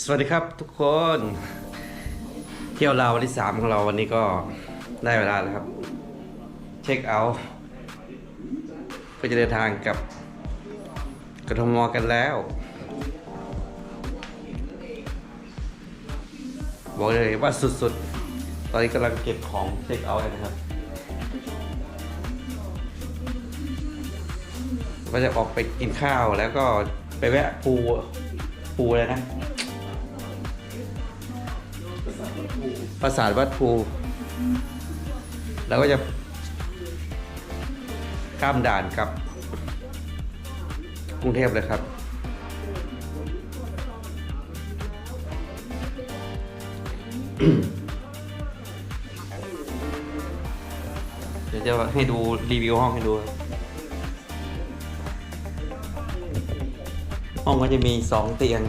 สวัสดีครับทุกคน เที่ยวลาววันที่สามของเราวันนี้ก็ได้เวลาแล้วครับ เช็คเอาท์เพื่อจะเดินทางกับกทมกันแล้ว บอกเลยว่าสุดๆ ตอนนี้กำลังเก็บของเช็คเอาท์เลยนะครับก็จะออกไปกินข้าวแล้วก็ไปแวะปูปูอะไรนะ ปราสาทวัดภูแล้วก็จะข้ามด่านกับกรุงเทพเลยครับ เดี๋ยวจะให้ดูรีวิวห้องให้ดู ห้องก็จะมีสองเตียง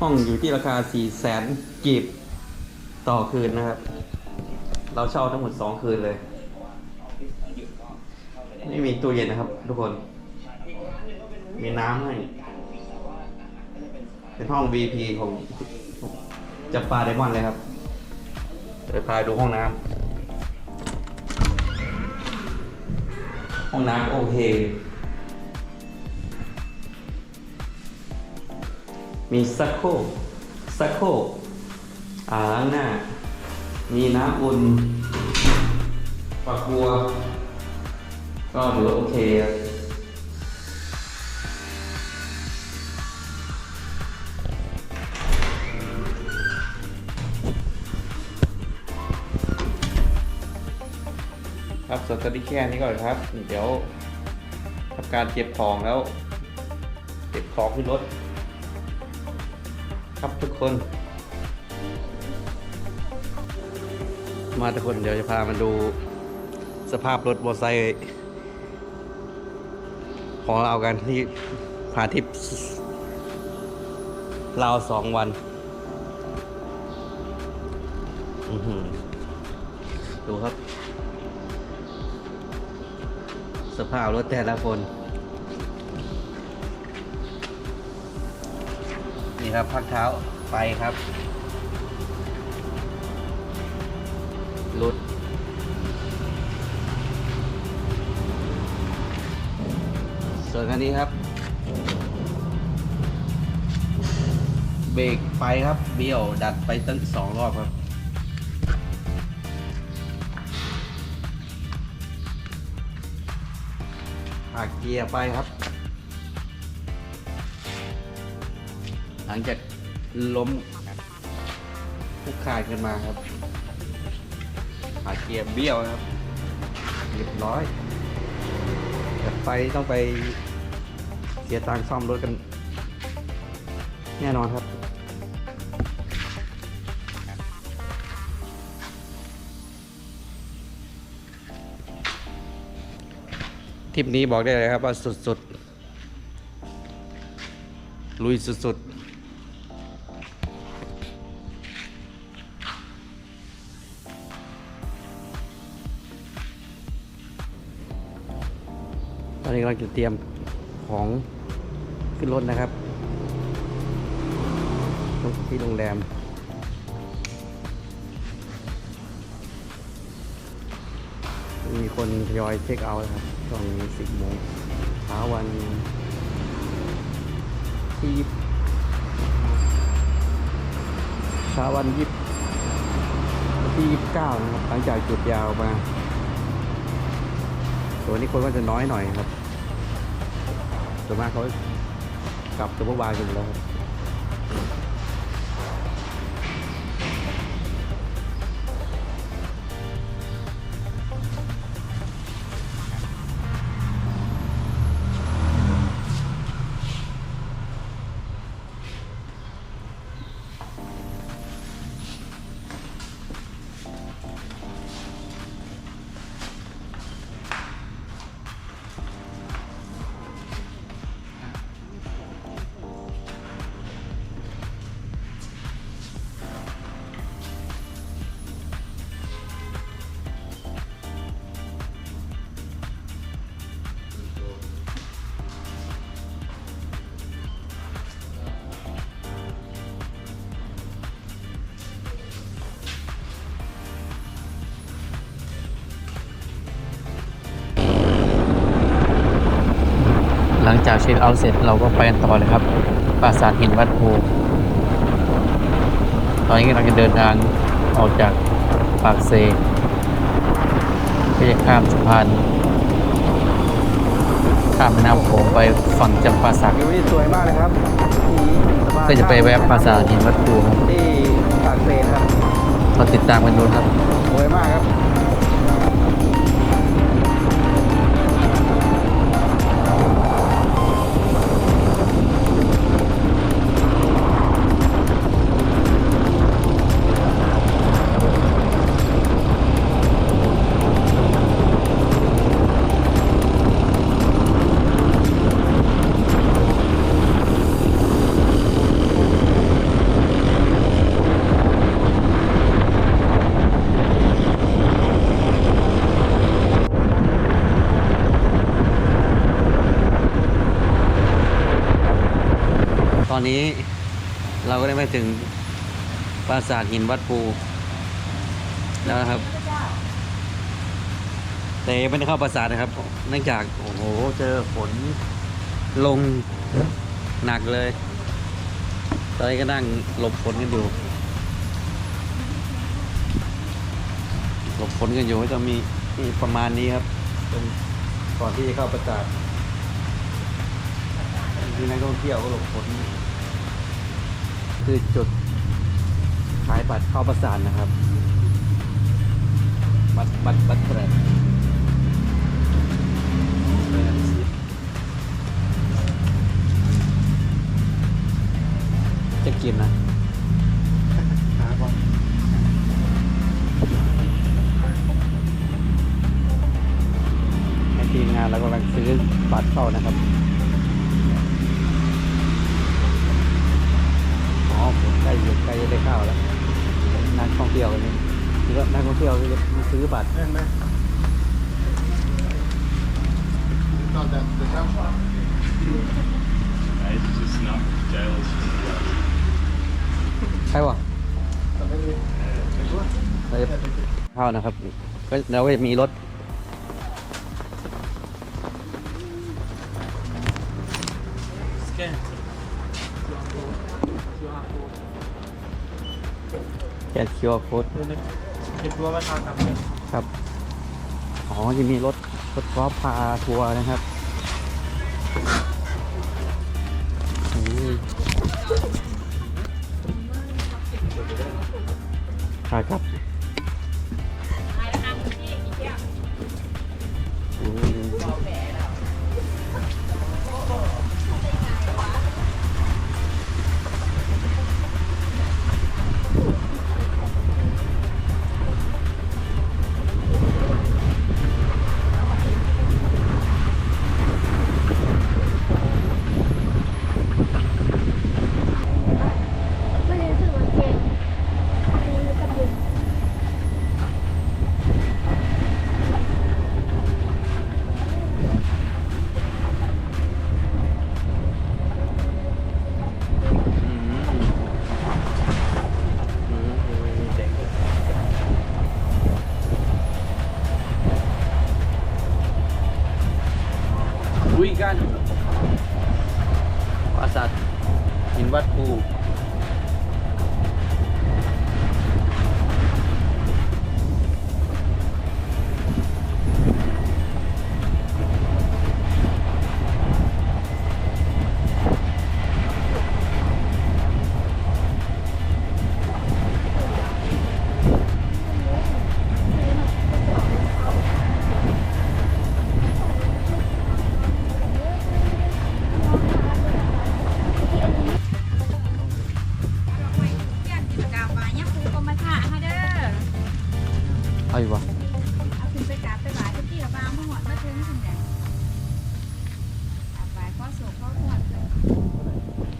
ห้องอยู่ที่ราคา 4 0 0แสนกีบต่อคืนนะครับ เราเช่าทั้งหมด 2 คืนเลย ไม่มีตู้เย็นนะครับทุกคน มีน้ำให้ เป็นห้อง VP ของจับปลาไดมอนด์เลยครับเดี๋ยวพาดูห้องน้ำห้องน้ำโอเค มีซักโคกซักโคกอ่าล้างหน้า มีน้ำอุ่นฝักบัว ก็ถือว่าโอเคครับครับส่วนตอนนี้แค่นี้ก่อนครับ เดี๋ยวทำการเก็บของแล้ว เก็บของขึ้นรถ ครับทุกคน มาทุกคนเดี๋ยวจะพามาดูสภาพรถมอเตอร์ไซค์ของเรากันที่พาทิพย์ลาวสองวันดูครับ สภาพรถแต่ละคน นี่ครับพักเท้าไปครับรถส่วนคันนี้ครับ เบรกไปครับเบี้ยวดัดไปตั้งสองรอบครับหักเกียร์ไปครับ หลังจากล้มคุกคานกันมาครับขาเกียร์เบี้ยวนะครับเรียบร้อยแต่ไปต้องไปเสียตังค์ซ่อมรถกัน แน่นอนครับ ทริปนี้บอกได้เลยครับว่าสุดๆ ลุยสุดๆ นี้กำลังจะเตรียมของขึ้นรถนะครับที่โรงแรมมีคนทยอยเช็คเอาท์นะครับช่วงนี้สิบโมงเช้าวันที่ยี่สิบเช้าวันยี่สิบที่ยี่สิบเก้านะครับ หลังจากจุดยาวมาส่วนนี้คนก็จะน้อยหน่อยครับ ส่วนมากเขากลับจะเมื่อวานกันหมดแล้ว งจากเช็คเอาท์เสร็จเราก็ไปกันต่อเลยครับ ปราสาทหินวัดภูตอนนี้กำลังจะเดินทางออกจากปากเซเพื่อจะข้ามสะพานข้ามแม่น้ำโขงไปฝั่งจำปาสักวิวนี่สวยมากเลยครับสบายก็จะไปแวะปราสาทหินวัดภูครับที่ปากเซนครับมาติดตามกันดูครับสวยมากครับ นี้ เราก็ได้มาถึงปราสาทหินวัดภูแล้วนะครับ แต่ไม่ได้เข้าปราสาทนะครับ เนื่องจากโอ้โหเจอฝนลงหนักเลย ตอนนี้ก็นั่งหลบฝนกันอยู่ หลบฝนกันอยู่ก็จะมีประมาณนี้ครับเป็นก่อนที่จะเข้าปราสาทที่นักท่องเที่ยวก็หลบฝน คือจุดขายบัตรเข้าประสานนะครับ ช่ป่ะไม่มีไม่รู้เข้านะครับ ก็เราก็จะมีรถ แกนคิวอาร์โค้ดเก็บตัวประชาสัมพันธ์ครับ อ๋อจะมีรถรถกอล์ฟพาทัวร์นะครับ พาครับ คุยกันปร ขึ้นไปกราบไปหวายทุกที่ละบางเมื่อหอดมาถึงถึงเนี่ยกราบไหว้ข้อโศกข้อหอดเลย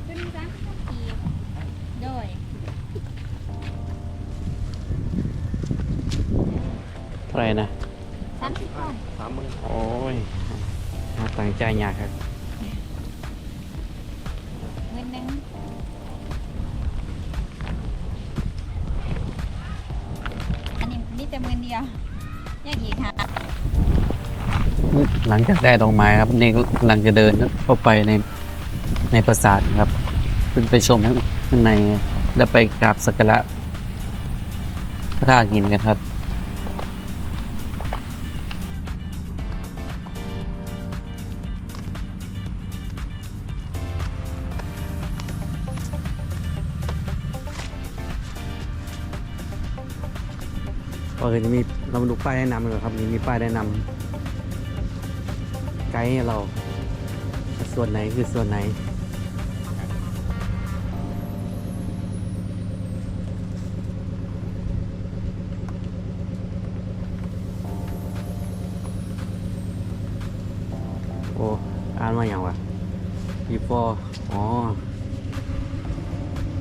ขึ้นร้านข้าวกีโดยเท่าไหร่นะสามสิบคนสามหมื่นโอ้ยหาต่างใจยากครับเงินหนึงอันนี้นี่แต่เงินเดียว หลังจากได้ดอกไม้ครับนี่ก็กำลังจะเดินเข้าไปในในปราสาทครับขึ้นไปชมข้างในแล้วไปกราบสักการะพระธาตุหินกันครับก็คือจะมีเรามาดูป้ายแนะนำเลยครับนี่มีป้ายแนะนำ กด์เรา ส่วนไหนคือส่วนไหน โอ้ อ่านว่าอย่างวะ before อ๋อ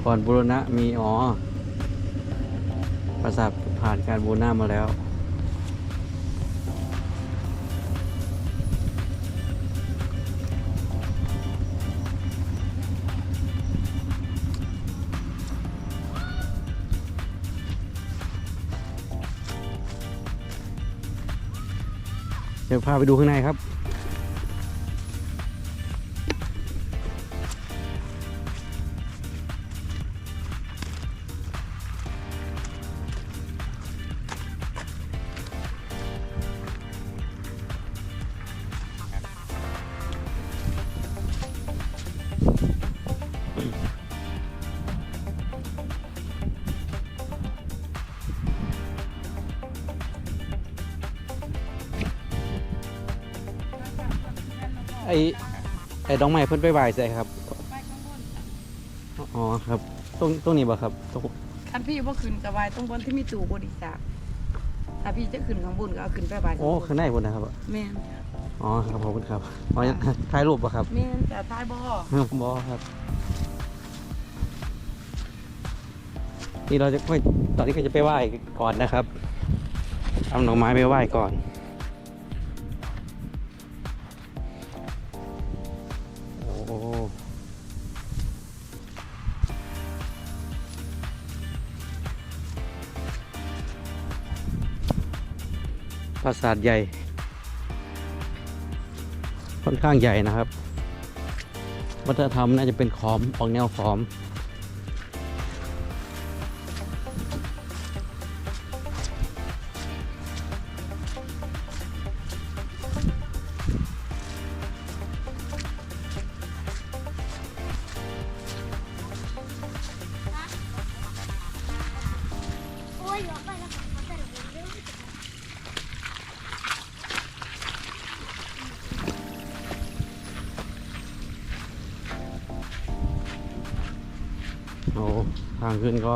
ก่อนบูรณะมี อ๋อ ปราสาทผ่านการบูรณะมาแล้ว เดี๋ยวพาไปดูข้างในครับ อไอดอกไม้เพิ่นไปไหว้ใส่ครับ ไปข้างบนอ๋อครับตรงตรงนี้บ่ครับตรงคันพี่ว่าขึ้นกับวายตรงบนที่มีตู้บริจาคถ้าพี่จะขึ้นข้างบนก็เอาขึ้นไปบายโอ้ข้างในพุ่นนะครับ แม่นอ๋อครับขอบคุณครับอ๋อถ่ายรูปป่ะครับ แม่นแต่ท้ายบ่บอครับ นี่เราจะไม่ตอนนี้ก็จะไปไหว้ก่อนนะครับเอาดอกไม้ไปไหว้ก่อน ราสาทใหญ่ ค่อนข้างใหญ่นะครับ วัฒนธรรมน่าจะเป็นขอมออกแนวขอม โอ้ทางขึ้นก็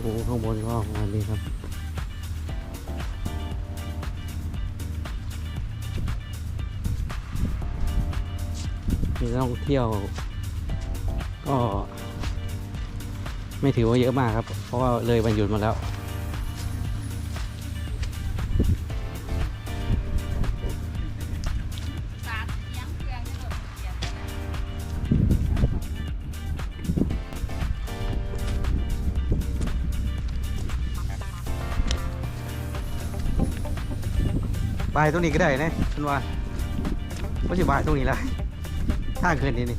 โอ้ข้างบนก็ประมาณนี้ครับมีนักท่องเที่ยว ก็ ไม่ถือว่าเยอะมากครับ เพราะว่าเลยวันหยุดมาแล้ว บายตรงนี้ก็ได้นะคุณว่าก็จะบายตรงนี้แหละท่างขึ้นนี่นี่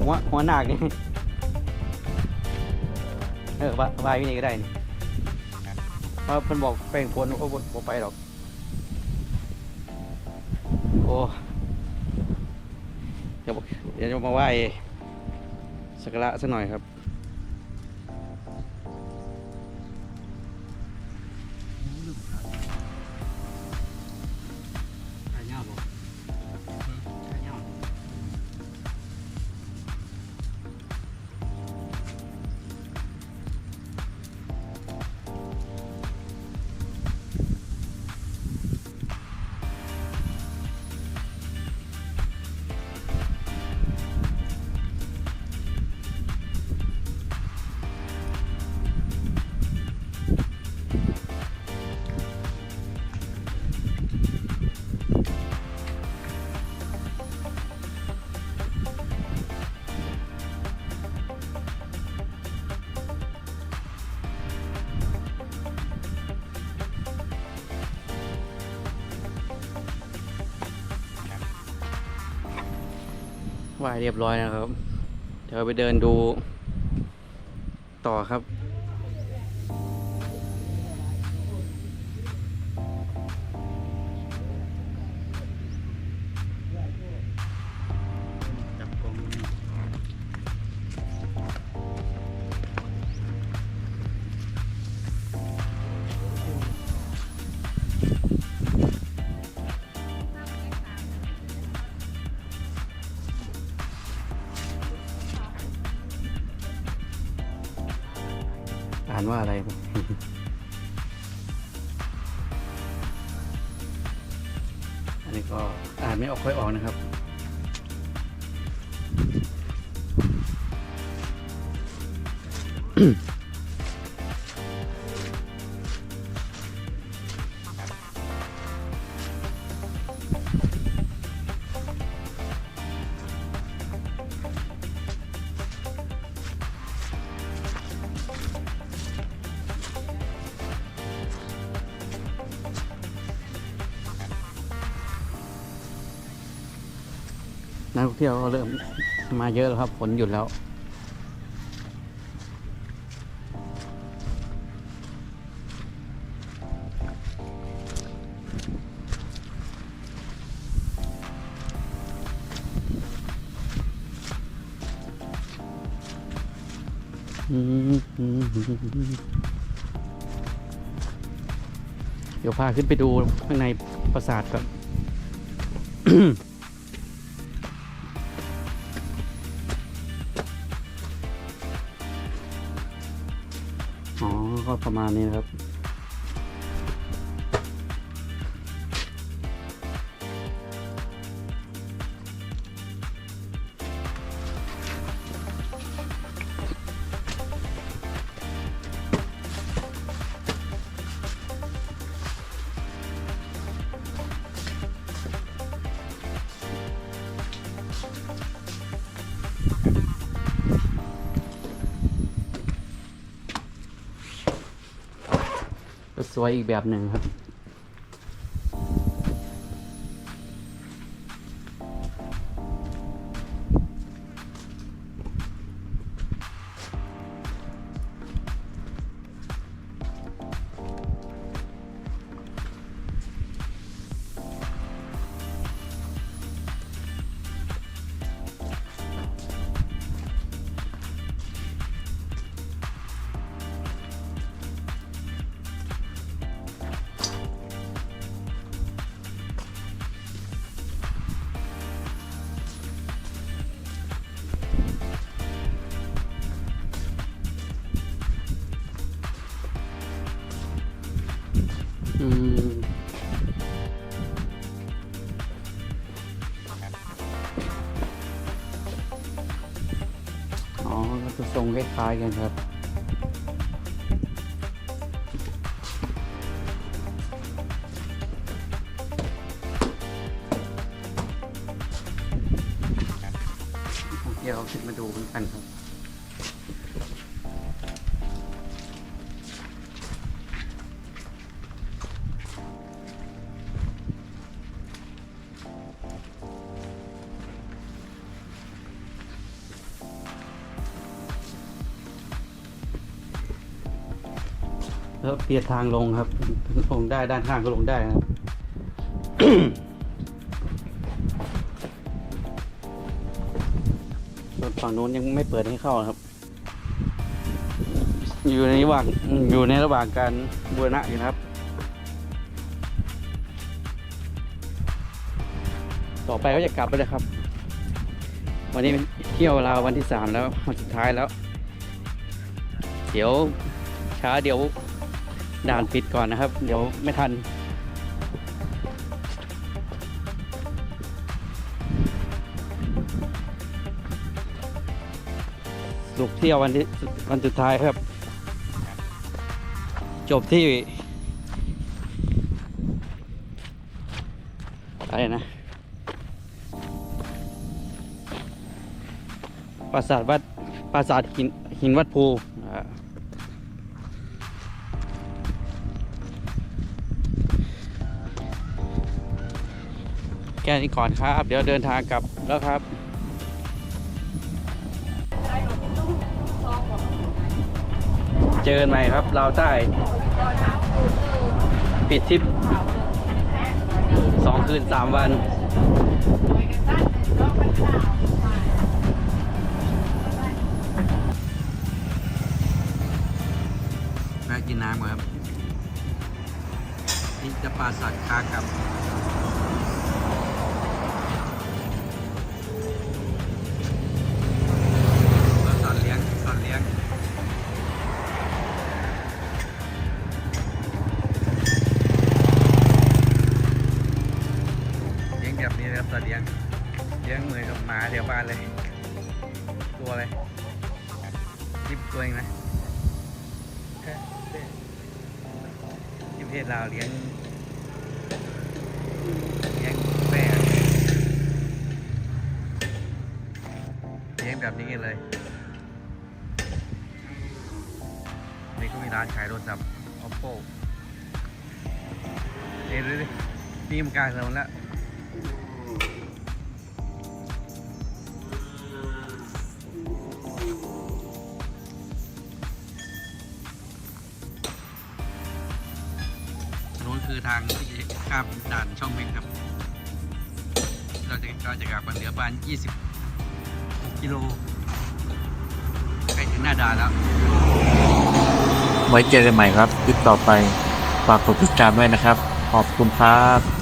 หัวหัวหนักนี่เออบายบายที่นี่ก็ได้นี่เพราะเพิ่นบอกแป้งฝนโอ้บ่บ่ไปหรอกโอ้เดี๋ยวเดี๋ยวจะมาไหว้สักการะสักหน่อยครับ ว่ายเรียบร้อยนะครับ เดี๋ยวไปเดินดูต่อครับ อ่านว่าอะไรอันนี้ก็อ่านไม่ออกค่อยออกนะครับ นักท่องเที่ยวก็เริ่มมาเยอะแล้วครับฝนหยุดแล้ว เดี๋ยวพาขึ้นไปดูข้างในปราสาทก่อน มาณนี้นะครับ วยอีกแบบหนึ่งครับ ทรงคล้ายๆกันครับ เปียนทางลงครับ ลงได้ด้านข้างก็ลงได้นะครับส่วนฝั่งโน้นยังไม่เปิดให้เข้าครับ อยู่ในระหว่างอยู่ในระหว่างการบูรณะอยู่นะครับ ต่อไปก็จะกลับไปเลยครับ วันนี้เที่ยวเราววันที่สามแล้ววันสุดท้ายแล้ว เดี๋ยวช้าเดี๋ยว ด่านปิดก่อนนะครับ เดี๋ยวไม่ทัน สุกเที่ยววันที่วันสุดท้ายครับ จบที่อะไรนะปราสาทวัดปราสาทหินหินวัดภู แค่นี้ก่อนครับ เดี๋ยวเดินทางกลับแล้วครับเจอกันใหม่ครับเราวใต้ปิดทริปสองคืนสามวันแวะกินน้ำก่ครับนี่จะปลาสัตว์คากับ เลย นี่ก็มีร้านขายโทรศัพท์ oppo เอ้ยดูดินี่มันกลางถนนแล้วนู้นคือทางที่ข้ามด่านช่องเมงครับ เราจะก็จะกลับมาเหลือประมาณ20 กิโลใกล้ถึง หน้าด่านแล้ว ไว้เจอกันใหม่ครับคลิปต่อไปฝากกดติดตามด้วยนะครับ ขอบคุณครับ